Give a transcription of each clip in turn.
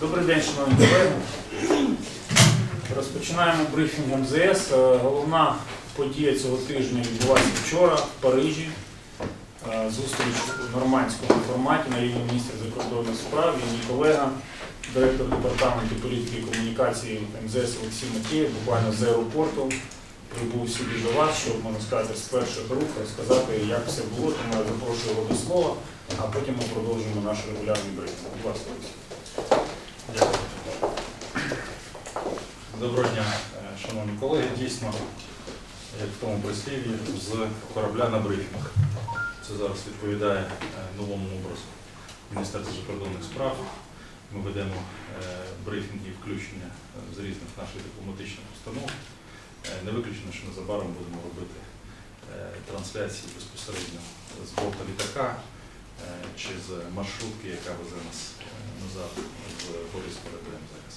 Добрий день, шановні колеги. Розпочинаємо брифінг МЗС. Е, Головна подія цього тижня відбулася вчора в Парижі. Е, Зустріч у нормандському форматі на рівні міністра закордонних справ. І мій колега, директор департаменту політики і комунікації МЗС Олексій Макеєв, буквально з аеропорту прибув сюди до вас, щоб, можна сказати, з перших рук розказати, як все було. Тому я запрошую його до слова, а потім ми продовжимо наш регулярний брифінг. Будь ласка. Доброго дня, е, шановні колеги. Дійсно, як в тому прислів'ї, з корабля на брифінг. Це зараз відповідає е, новому образу Міністерства закордонних справ. Ми ведемо е, брифінги і включення з різних наших дипломатичних установ. Не виключено, що незабаром будемо робити трансляції безпосередньо з борта літака чи з маршрутки, яка везе нас е, назад з Борисполя до МЗС.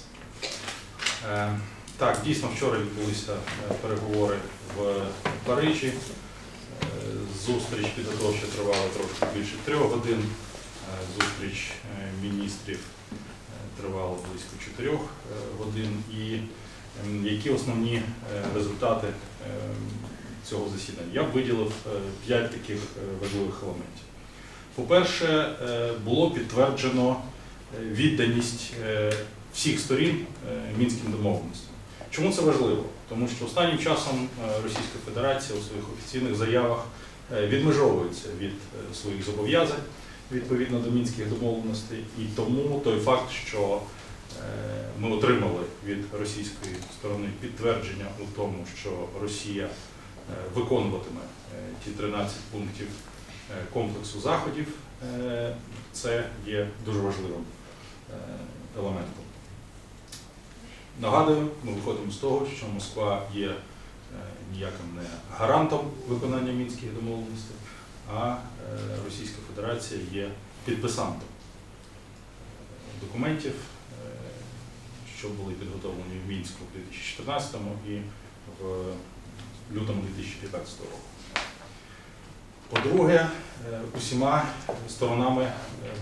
Е, Так, дійсно, вчора відбулися е, переговори в Парижі. Е, Зустріч підготовча тривала трошки більше трьох годин. Е, Зустріч е, міністрів е, тривала близько чотирьох е, годин. І ем, які основні е, результати е, цього засідання? Я б виділив е, п'ять таких е, важливих елементів. По-перше, е, було підтверджено е, відданість е, всіх сторін мінським домовленостям. Чому це важливо? Тому що останнім часом Російська Федерація у своїх офіційних заявах відмежовується від своїх зобов'язань відповідно до мінських домовленостей, і тому той факт, що ми отримали від російської сторони підтвердження у тому, що Росія виконуватиме ті 13 пунктів комплексу заходів, е, це є дуже важливим е, елементом. Нагадую, ми виходимо з того, що Москва є е, ніяким не гарантом виконання мінських домовленостей, а е, Російська Федерація є підписантом е, документів, е, що були підготовлені в Мінську в 2014 і в лютому 2015 року. По-друге, е, усіма сторонами е,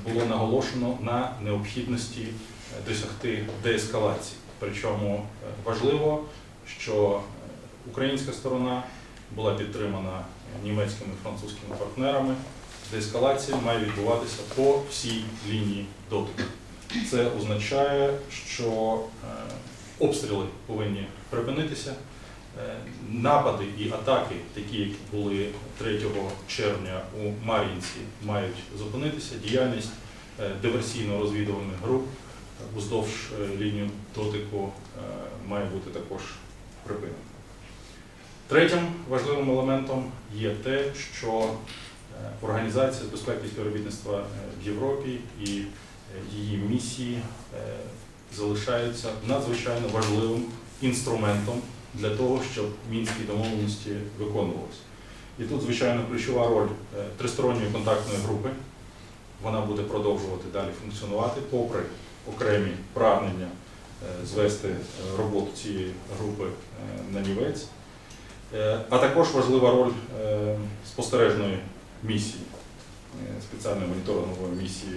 було наголошено на необхідності е, досягти деескалації. Причому важливо, що українська сторона була підтримана німецькими і французькими партнерами. Деескалація має відбуватися по всій лінії дотику. Це означає, що обстріли повинні припинитися. Е, Напади і атаки, такі, які були 3 червня у Мар'їнці, мають зупинитися. Діяльність е, диверсійно-розвідувальних груп уздовж е, лінії дотику має бути також припинена. Третім важливим елементом є те, що Організація з безпеки співробітництва в Європі і її місії залишаються надзвичайно важливим інструментом для того, щоб мінські домовленості виконувалися. І тут, звичайно, ключова роль е, тристоронньої контактної групи. Вона буде продовжувати далі функціонувати, попри окремі прагнення е, звести е, роботу цієї групи на нівець. А також важлива роль спостережної місії, спеціальної моніторингової місії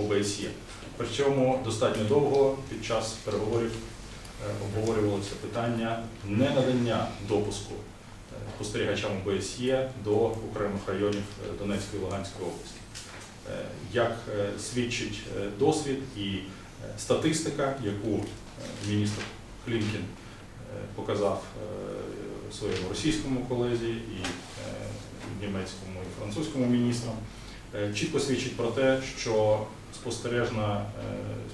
ОБСЄ. Причому достатньо довго під час переговорів обговорювалося питання ненадання допуску е, спостерігачам ОБСЄ до окремих районів е, Донецької і Луганської області. Е, Як е, свідчить е, досвід і е, статистика, яку е, міністр Клімкін е, показав е, своєму російському колезі і е, німецькому і французькому міністрам, е, чітко свідчить про те, що спостережна е,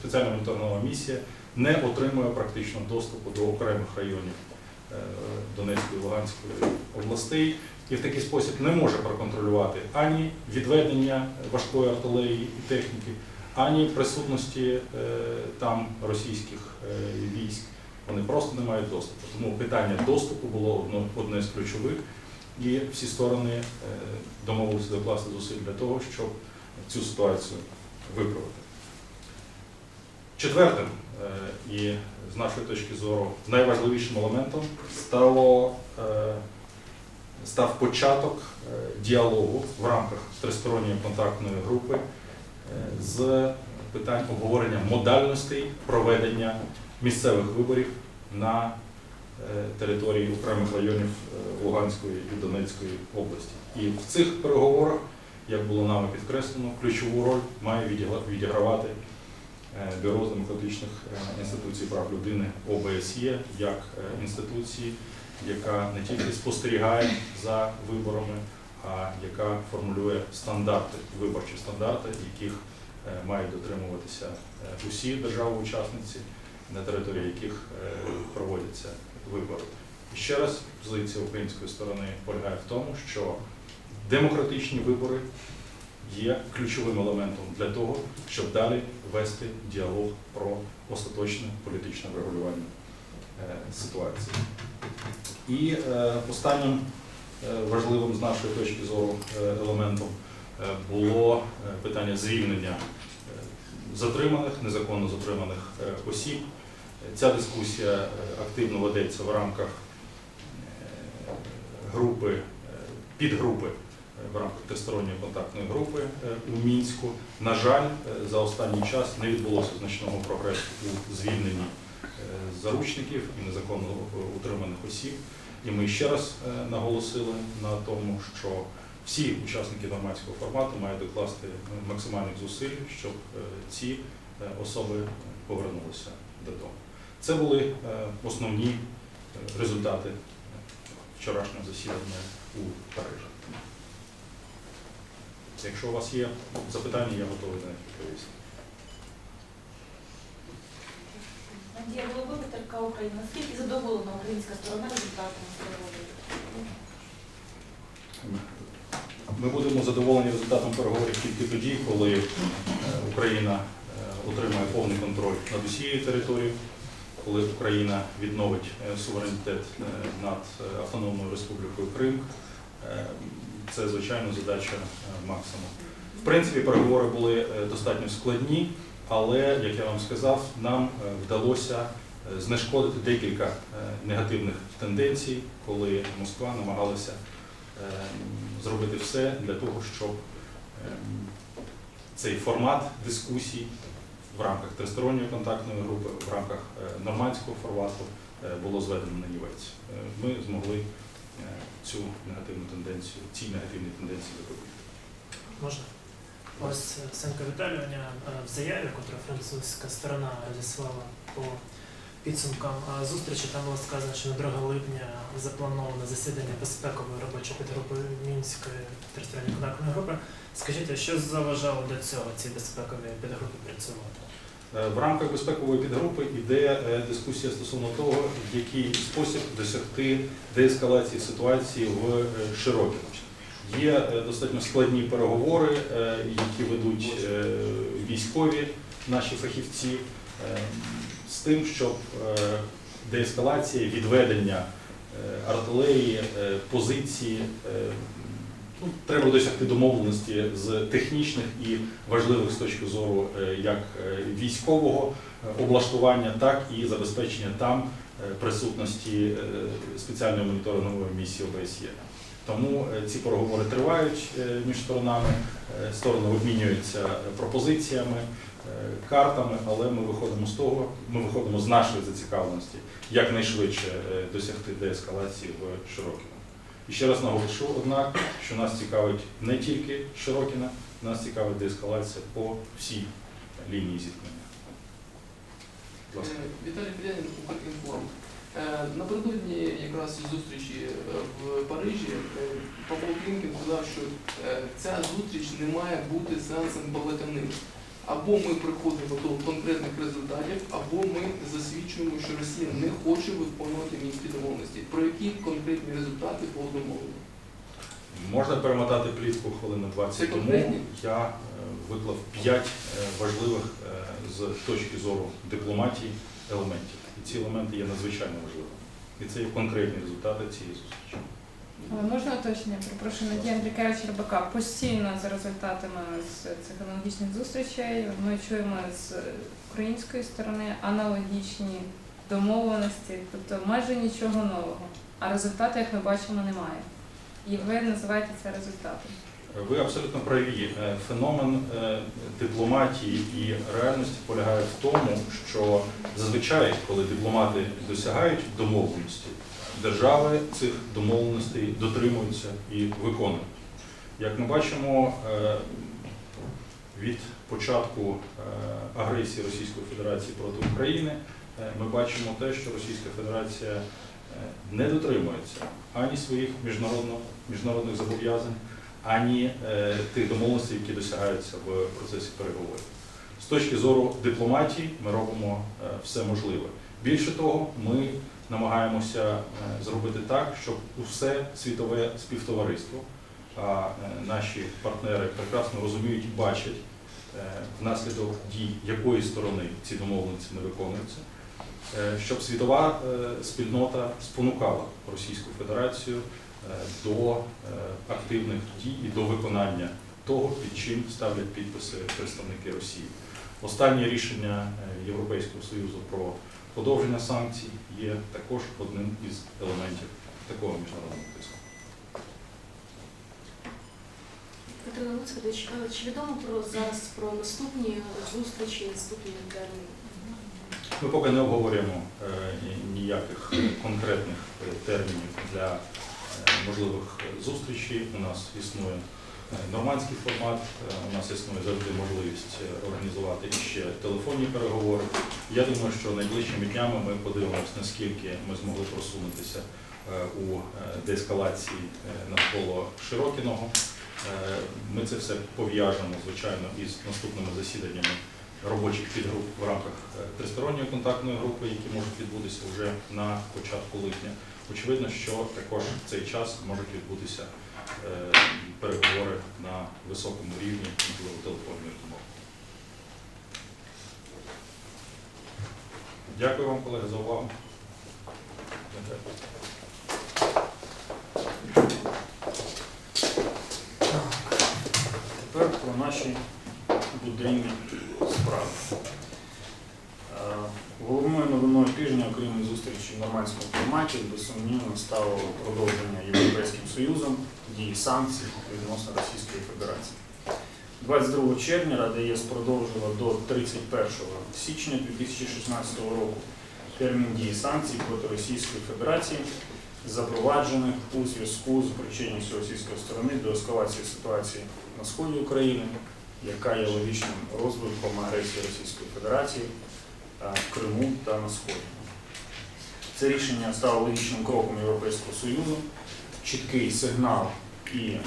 спеціальна моніторингова місія не отримує практично доступу до окремих районів е, Донецької і Луганської областей і в такий спосіб не може проконтролювати ані відведення важкої артилерії і техніки, ані присутності е, там російських військ. Вони просто не мають доступу. Тому питання доступу було одне з ключових, і всі сторони домовилися докласти зусиль для того, щоб цю ситуацію виправити. Четвертим е, і з нашої точки зору найважливішим елементом стало, е, став початок е, діалогу в рамках тристоронньої контактної групи з питань обговорення модальностей проведення місцевих виборів на території окремих районів Луганської і Донецької області. І в цих переговорах, як було нами підкреслено, ключову роль має відігравати е, Бюро з демократичних е, інституцій прав людини ОБСЄ як е, інституції, яка не тільки спостерігає за виборами, а яка формулює стандарти, виборчі стандарти, яких мають дотримуватися усі держави-учасниці, на території яких проводяться вибори. І ще раз, позиція української сторони полягає в тому, що демократичні вибори є ключовим елементом для того, щоб далі вести діалог про остаточне політичне врегулювання е, ситуації. І е, останнім е, важливим з нашої точки зору елементом було питання звільнення затриманих, незаконно затриманих осіб. Ця дискусія активно ведеться в рамках групи, підгрупи в рамках тристоронньої контактної групи е, у Мінську. На жаль, е, за останній час не відбулося значного прогресу у звільненні е, заручників і незаконно утриманих осіб. І ми ще раз наголосили на тому, що всі учасники нормандського формату мають докласти максимальних зусиль, щоб ці особи повернулися додому. Це були основні результати вчорашнього засідання у Парижі. Якщо у вас є запитання, я готовий на них відповісти. Надія Голубова, ТРК Україна. Наскільки задоволена українська сторона результатами переговорів? Ми будемо задоволені результатом переговорів тільки тоді, коли е, Україна е, отримає повний контроль над усією територією, коли Україна відновить е, суверенітет над Автономною Республікою Крим. Це, звичайно, задача е, максимум. В принципі, переговори були е, достатньо складні, але, як я вам сказав, нам е, вдалося знешкодити декілька негативних тенденцій, коли Москва намагалася зробити все для того, щоб цей формат дискусій в рамках тристоронньої контактної групи, в рамках нормандського формату було зведено на нівець. Ми змогли цю негативну тенденцію, ці негативні тенденції запобігти. Можна? Ось е, Сенка Віталіївня е, в заяві, яку французька сторона розіслала по підсумкам е, зустрічі, там було сказано, що на 2 липня заплановано засідання безпекової робочої підгрупи Мінської територіальної контактної групи. Скажіть, що заважало до цього цій безпековій підгрупі працювати? Е, В рамках безпекової підгрупи йде е, дискусія стосовно того, який спосіб досягти деескалації ситуації в е, Широкіно. Є достатньо складні переговори, які ведуть військові наші фахівці з тим, щоб деескалація, відведення артилерії, позиції. Ну, треба досягти домовленості з технічних і важливих з точки зору е, як е, військового е, облаштування, так і забезпечення там присутності спеціальної моніторингової місії ОБСЄ. Тому ці переговори тривають між сторонами, сторони обмінюються пропозиціями, картами, але ми виходимо з того, ми виходимо з нашої зацікавленості якнайшвидше досягти деескалації в Широкіному. І ще раз наголошу, однак, що нас цікавить не тільки Широкіна, нас цікавить деескалація по всій лінії зіткнення. Е, Віталій Філянін, Укрінформ. Е, Напередодні якраз зустрічі е, в Парижі Павло Клінкін сказав, що ця зустріч не має бути сеансом балаканин. Або ми приходимо до конкретних результатів, або ми засвідчуємо, що Росія не хоче виконувати мінські домовленості. Про які конкретні результати було домовлено? Можна перемотати плітку хвилини 20 Це тому. Я е, виклав 5 важливих е, з точки зору дипломатії елементів. І ці елементи є надзвичайно важливими. І це є конкретні результати цієї зустрічі. Але можна уточнення? Перепрошую, Надія Андрікевич Рибака. Постійно за результатами з цих аналогічних зустрічей ми чуємо з української сторони аналогічні домовленості, тобто майже нічого нового. А результату, як ми бачимо, немає. І ви називаєте це результатом. Ви абсолютно праві. Е, Феномен е, дипломатії і реальності полягає в тому, що зазвичай, коли дипломати досягають домовленості, держави цих домовленостей дотримуються і виконують. Як ми бачимо, е, від початку е, агресії Російської Федерації проти України е, ми бачимо те, що Російська Федерація не дотримується ані своїх міжнародних зобов'язань, ані тих домовленостей, які досягаються в процесі переговорів. З точки зору дипломатії ми робимо все можливе. Більше того, ми намагаємося е, зробити так, щоб усе світове співтовариство, а е, наші партнери прекрасно розуміють і бачать е, внаслідок дій якої сторони ці домовленості не виконуються, щоб світова спільнота спонукала Російську Федерацію до активних дій і до виконання того, під чим ставлять підписи представники Росії. Останнє рішення Європейського Союзу про подовження санкцій є також одним із елементів такого міжнародного тиску. Катерина Луцькович, е, чи відомо про зараз про наступні зустрічі, наступні терміни? Ми поки не обговорюємо е, ніяких конкретних термінів для е, можливих зустрічей. У нас існує нормандський формат, е, у нас існує завжди можливість е, організувати іще телефонні переговори. Я думаю, що найближчими днями ми подивимося, наскільки ми змогли просунутися е, у деескалації навколо Широкіного. Ми це все пов'яжемо, звичайно, із наступними засіданнями робочих підгруп в рамках тристоронньої контактної групи, які можуть відбутися вже на початку липня. Очевидно, що також цей час можуть відбутися переговори на високому рівні, можливо, телефонні розмови. Дякую вам, колеги, за увагу. Тепер про наші буденні справи. Е, Головною новиною тижня, окрім зустрічі в нормандському форматі, безсумнівно стало продовження Європейським Союзом дії санкцій відносно Російської Федерації. 22 червня Рада ЄС продовжила до 31 січня 2016 року термін дії санкцій проти Російської Федерації, запроваджених у зв'язку з причетністю російської сторони до ескалації ситуації на сході України, яка є логічним розвитком агресії Російської Федерації в Криму та на Сході. Це рішення стало логічним кроком Європейського Союзу, чіткий сигнал і е,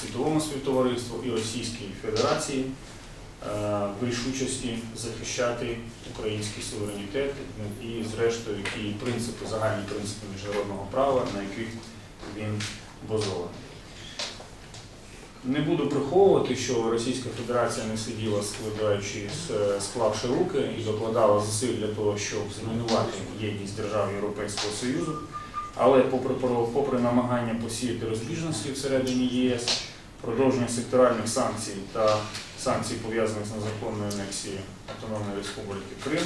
світовому співтовариству, і Російській Федерації е, в рішучості захищати український суверенітет і, зрештою, ті принципи, загальні принципи міжнародного права, на яких він базований. Не буду приховувати, що Російська Федерація не сиділа, складаючи, склавши руки і докладала зусиль для того, щоб зруйнувати єдність держав Європейського Союзу. Але попри, попри намагання посіяти розбіжності всередині ЄС, продовження секторальних санкцій та санкцій, пов'язаних з незаконною анексією Автономної Республіки Крим,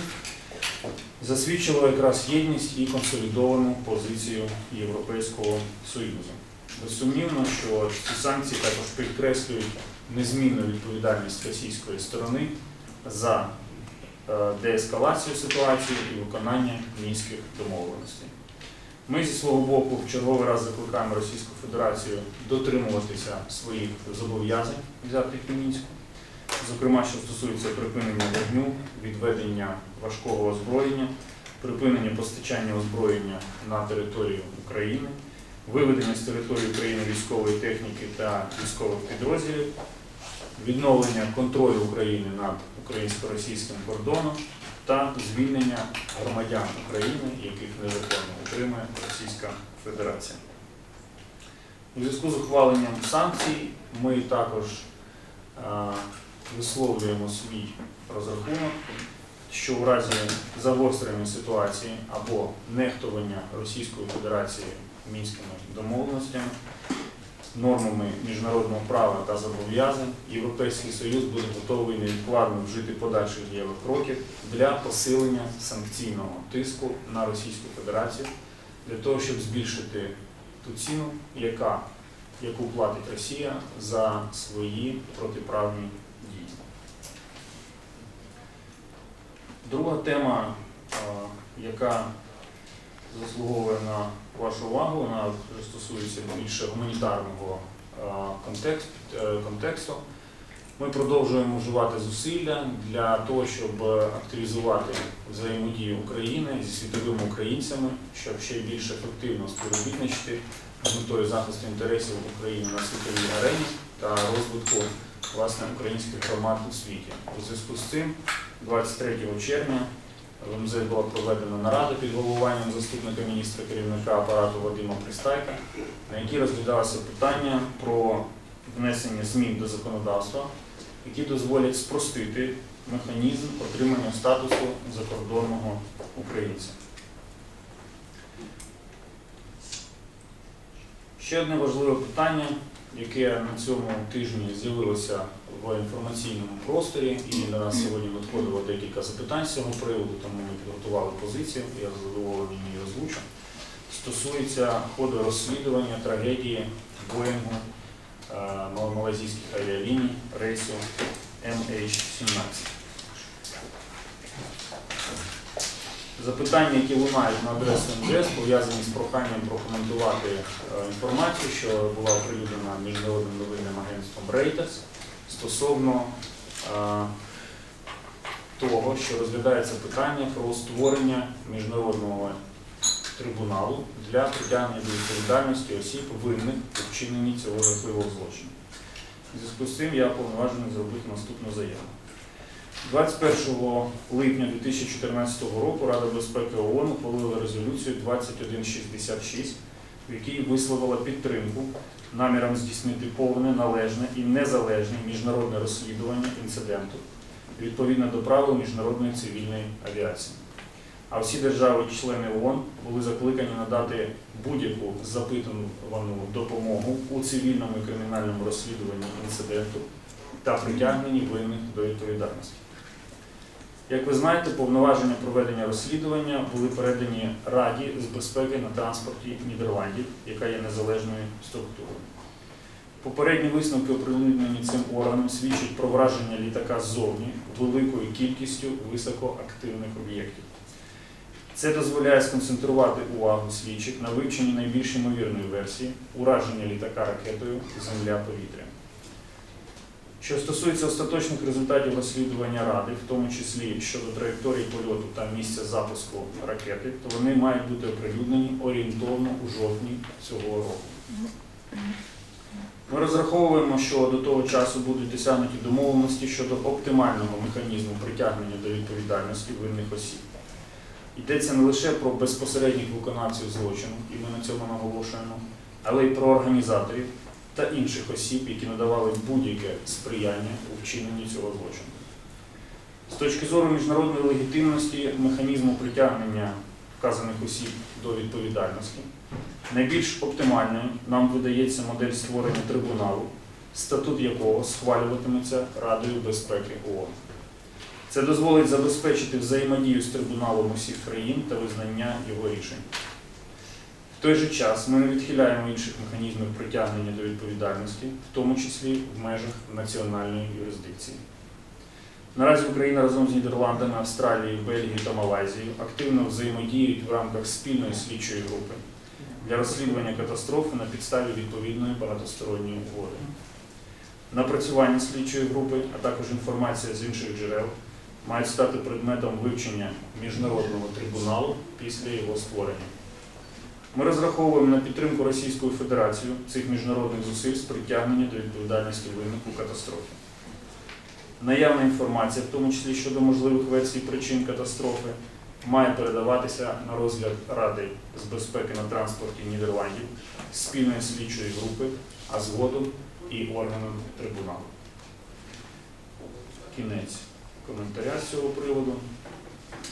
засвідчило якраз єдність і консолідовану позицію Європейського Союзу. Безсумнівно, що ці санкції також підкреслюють незмінну відповідальність російської сторони за е, деескалацію ситуації і виконання мінських домовленостей. Ми зі свого боку в черговий раз закликаємо Російську Федерацію дотримуватися своїх зобов'язань взятих у мінську, зокрема, що стосується припинення вогню, відведення важкого озброєння, припинення постачання озброєння на територію України, виведення з території України військової техніки та військових підрозділів, відновлення контролю України над українсько-російським кордоном та звільнення громадян України, яких незаконно утримує Російська Федерація. У зв'язку з ухваленням санкцій ми також висловлюємо свій розрахунок, що в разі загострення ситуації або нехтування Російської Федерації мінськими домовленостями, нормами міжнародного права та зобов'язань, Європейський Союз буде готовий невідкладно вжити подальших дієвих кроків для посилення санкційного тиску на Російську Федерацію для того, щоб збільшити ту ціну, яка яку платить Росія за свої протиправні дії. Друга тема, яка заслуговує на вашу увагу, вона вже стосується більше гуманітарного е, е, контексту. Ми продовжуємо вживати зусилля для того, щоб активізувати взаємодію України зі світовими українцями, щоб ще більш ефективно співробітничати з метою захисту інтересів України на світовій арені та розвитку власне українських громад у світі. У зв'язку з цим 23 червня в МЗС була проведена нарада під головуванням заступника міністра керівника апарату Вадима Пристайка, на якій розглядалося питання про внесення змін до законодавства, які дозволять спростити механізм отримання статусу закордонного українця. Ще одне важливе питання, яке на цьому тижні з'явилося в інформаційному просторі, і до нас сьогодні надходило декілька запитань з цього приводу, тому ми підготували позицію, я задоволений її озвучу. Стосується ходу розслідування трагедії Боїнгу е, малазійських авіаліній рейсу MH17. Запитання, які лунають на адресу МЗС, пов'язані з проханням прокоментувати е, інформацію, що була оприлюднена міжнародним новинним агентством Reuters стосовно е, того, що розглядається питання про створення міжнародного трибуналу для притягнення до відповідальності осіб винних у вчиненні цього жахливого злочину. У зв'язку з цим я повноважений зробити наступну заяву. 21 липня 2014 року Рада безпеки ООН ухвалила резолюцію 2166, в якій висловила підтримку намірам здійснити повне, належне і незалежне міжнародне розслідування інциденту відповідно до правил міжнародної цивільної авіації. А всі держави-члени ООН були закликані надати будь-яку запитувану допомогу у цивільному і кримінальному розслідуванні інциденту та притягненні винних до відповідальності. Як ви знаєте, повноваження проведення розслідування були передані Раді з безпеки на транспорті Нідерландів, яка є незалежною структурою. Попередні висновки, оприлюднені цим органом, свідчать про враження літака ззовні великою кількістю високоактивних об'єктів. Це дозволяє сконцентрувати увагу слідчих на вивченні найбільш ймовірної версії ураження літака ракетою Земля-повітря. Що стосується остаточних результатів розслідування Ради, в тому числі щодо траєкторії польоту та місця запуску ракети, то вони мають бути оприлюднені орієнтовно у жовтні цього року. Ми розраховуємо, що до того часу будуть досягнуті домовленості щодо оптимального механізму притягнення до відповідальності винних осіб. Йдеться не лише про безпосередніх виконавців злочину, і ми на цьому наголошуємо, але й про організаторів та інших осіб, які надавали будь-яке сприяння у вчиненні цього злочину. З точки зору міжнародної легітимності механізму притягнення вказаних осіб до відповідальності, найбільш оптимальною нам видається модель створення трибуналу, статут якого схвалюватиметься Радою безпеки ООН. Це дозволить забезпечити взаємодію з трибуналом усіх країн та визнання його рішень. Той же час ми не відхиляємо інших механізмів притягнення до відповідальності, в тому числі в межах національної юрисдикції. Наразі Україна разом з Нідерландами, Австралією, Бельгією та Малайзією активно взаємодіють в рамках спільної слідчої групи для розслідування катастрофи на підставі відповідної багатосторонньої угоди. Напрацювання слідчої групи, а також інформація з інших джерел мають стати предметом вивчення міжнародного трибуналу після його створення. Ми розраховуємо на підтримку Російської Федерації цих міжнародних зусиль з притягнення до відповідальності винних у катастрофі. Наявна інформація, в тому числі щодо можливих версій причин катастрофи, має передаватися на розгляд Ради з безпеки на транспорті Нідерландів, спільної слідчої групи, а згодом і органам трибуналу. Кінець коментаря з цього приводу.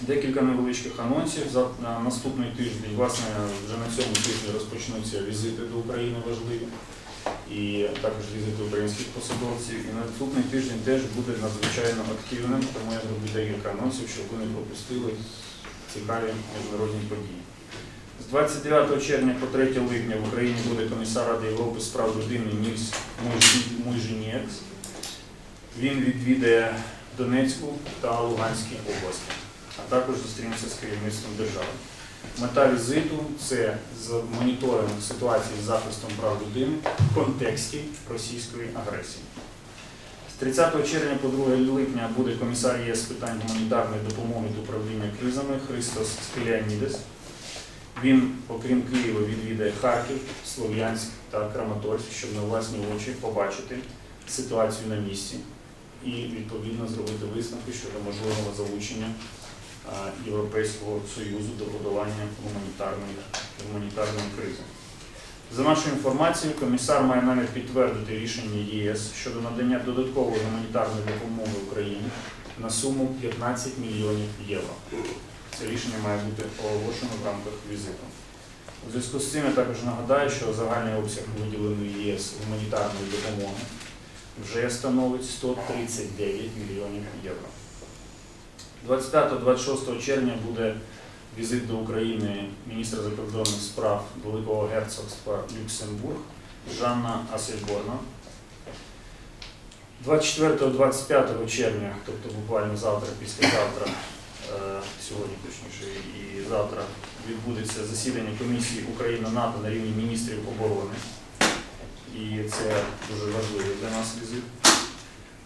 Декілька невеличких анонсів. За на наступний тиждень, власне, вже на цьому тижні розпочнуться візити до України важливі і також візити українських посадовців. І наступний тиждень теж буде надзвичайно активним, тому я зроблю декілька анонсів, щоб ви не пропустили цікаві міжнародні події. З 29 червня по 3 липня в Україні буде комісар Ради Європи з прав людини Нільс Муйжініекс. Він відвідає Донецьку та Луганські області, а також зустрінеться з керівництвом держави. Мета візиту це моніторинг ситуації з захистом прав людини в контексті російської агресії. З 30 червня по 2 липня буде комісар ЄС з питань гуманітарної допомоги та управління кризами Христос Скеліанідес. Він, окрім Києва, відвідає Харків, Слов'янськ та Краматорськ, щоб на власні очі побачити ситуацію на місці і відповідно зробити висновки щодо можливого залучення Європейського Союзу до подолання гуманітарної, гуманітарної кризи. За нашою інформацією, комісар має намір підтвердити рішення ЄС щодо надання додаткової гуманітарної допомоги Україні на суму 15 мільйонів євро. Це рішення має бути оголошено в рамках візиту. У зв'язку з цим я також нагадаю, що загальний обсяг виділеної ЄС гуманітарної допомоги вже становить 139 мільйонів євро. 25-26 червня буде візит до України міністра закордонних справ Великого герцогства Люксембург Жанна Асельборна. 24-25 червня, тобто буквально завтра, післязавтра, е, сьогодні точніше, і завтра відбудеться засідання комісії Україна-НАТО на рівні міністрів оборони. І це дуже важливий для нас візит.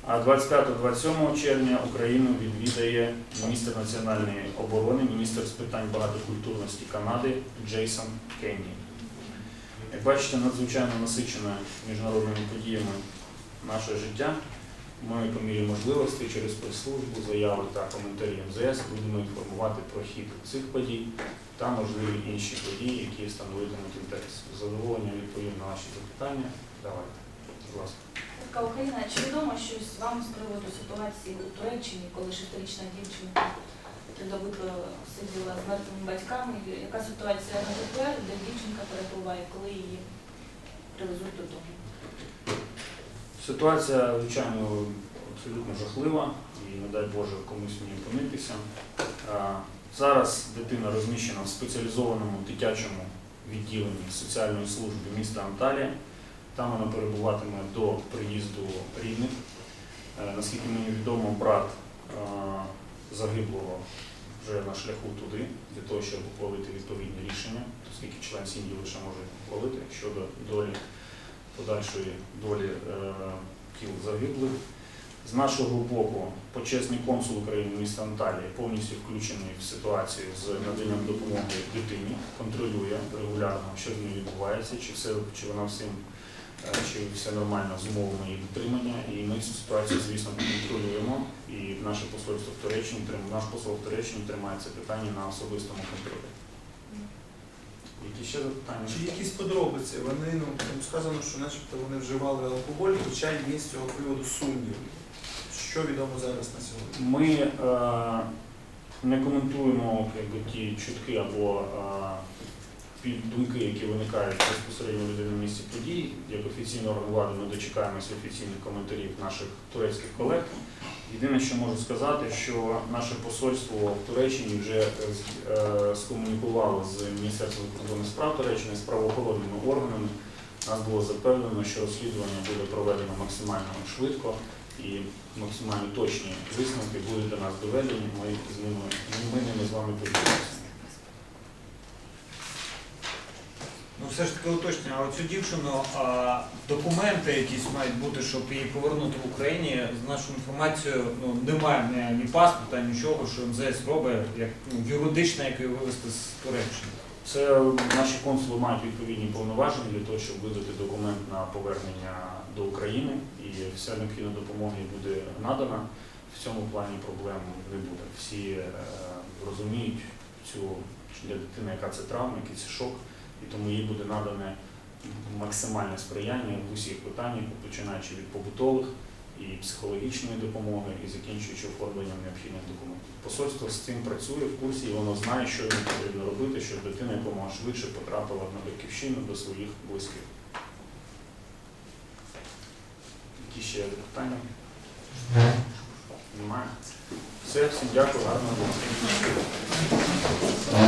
А 25-27 червня Україну відвідає міністр національної оборони, міністр з питань багатокультурності Канади Джейсон Кенні. Як бачите, надзвичайно насичене міжнародними подіями наше життя. Ми по мірі можливостей через прес-службу, заяви та коментарі МЗС будемо інформувати про хід цих подій та можливі інші події, які становитимуть інтерес. З задоволенням відповім на ваші запитання. Давайте, будь ласка. Така Україна, чи відомо щось вам з приводу ситуації у Туреччині, коли шестирічна дівчинка трудовито сиділа з мертвими батьками? Яка ситуація на тепер, де дівчинка перебуває, коли її привезуть додому? Ситуація, звичайно, абсолютно жахлива і не дай Боже комусь ній опинитися. Зараз дитина розміщена в спеціалізованому дитячому відділенні соціальної служби міста Анталія. Там вона перебуватиме до приїзду рідних. Е, Наскільки мені відомо, брат е, загиблого вже на шляху туди, для того, щоб ухвалити відповідне рішення, оскільки член сім'ї лише може ухвалити щодо долі подальшої долі е, тіл загиблих. З нашого боку, почесний консул України міста Анталії повністю включений в ситуацію з наданням допомоги дитині, контролює регулярно, що з нею відбувається, чи все чи вона всім чи все нормально з умовами її дотримання. І ми цю ситуацію, звісно, контролюємо. І наше посольство в Туреччині наш посол в Туреччині тримає це питання на особистому контролі. Які ще запитання? Чи якісь подробиці? Вони ну там сказано, що начебто вони вживали алкоголь, хоча є з цього приводу сумнів. Що відомо зараз на сьогодні? Ми е, не коментуємо якби, ті чутки або е, думки, які виникають безпосередньо людини на місці подій. Як офіційний орган влади ми дочекаємося офіційних коментарів наших турецьких колег. Єдине, що можу сказати, що наше посольство в Туреччині вже е, е, скомунікувало з Міністерством закордонних справ Туреччини з правоохоронними органами. Нас було запевнено, що розслідування буде проведено максимально швидко і максимально точні висновки будуть до нас доведені. Ми з ними ми ними з вами поділимося. Ну, все ж таки уточнення, а оцю дівчину а, документи якісь мають бути, щоб її повернути в Україні. З нашою інформацією ну, немає ні, ні паспорта, нічого, що МЗС робить, як ну, юридично, як її вивезти з Туреччини. Це наші консули мають відповідні повноваження для того, щоб видати документ на повернення до України, і вся необхідна допомога їй буде надана. В цьому плані проблем не буде. Всі е, розуміють цю для дитини, яка це травма, який це шок, і тому їй буде надане максимальне сприяння в усіх питаннях, починаючи від побутових і психологічної допомоги, і закінчуючи оформленням необхідних документів. Посольство з цим працює в курсі, і воно знає, що йому потрібно робити, щоб дитина якомога швидше потрапила на батьківщину до своїх близьких. Які ще питання? Немає. Все, всім дякую, гарного дня.